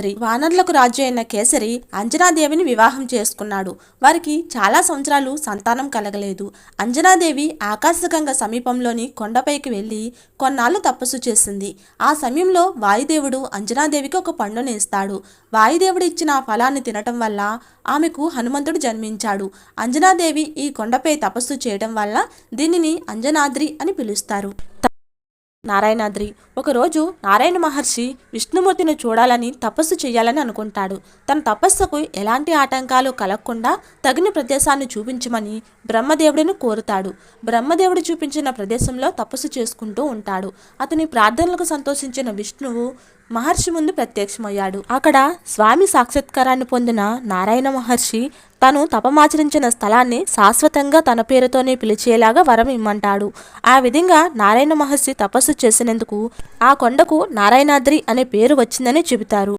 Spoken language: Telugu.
రాత్రి వానర్లకు రాజు అయిన కేసరి అంజనాదేవిని వివాహం చేసుకున్నాడు. వారికి చాలా సంవత్సరాలు సంతానం కలగలేదు. అంజనాదేవి ఆకాశగంగ సమీపంలోని కొండపైకి వెళ్ళి కొన్నాళ్ళు తపస్సు చేసింది. ఆ సమయంలో వాయుదేవుడు అంజనాదేవికి ఒక పండుని ఇస్తాడు వాయుదేవుడు ఇచ్చిన ఫలాన్ని తినటం వల్ల ఆమెకు హనుమంతుడు జన్మించాడు. అంజనాదేవి ఈ కొండపై తపస్సు చేయడం వల్ల దీనిని అంజనాద్రి అని పిలుస్తారు. నారాయణాద్రి ఒకరోజు నారాయణ మహర్షి విష్ణుమూర్తిని చూడాలని తపస్సు చేయాలని అనుకుంటాడు. తన తపస్సుకు ఎలాంటి ఆటంకాలు కలగకుండా తగిన ప్రదేశాన్ని చూపించమని బ్రహ్మదేవుడిని కోరుతాడు. బ్రహ్మదేవుడు చూపించిన ప్రదేశంలో తపస్సు చేసుకుంటూ ఉంటాడు. అతని ప్రార్థనలకు సంతోషించిన విష్ణువు మహర్షి ముందు ప్రత్యక్షమయ్యాడు. అక్కడ స్వామి సాక్షాత్కారాన్ని పొందిన నారాయణ మహర్షి తను తపమాచరించిన స్థలాన్ని శాశ్వతంగా తన పేరుతోనే పిలిచేలాగా వరం ఇమ్మంటాడు. ఆ విధంగా నారాయణ మహర్షి తపస్సు చేసినందుకు ఆ కొండకు నారాయణాద్రి అనే పేరు వచ్చిందని చెబుతారు.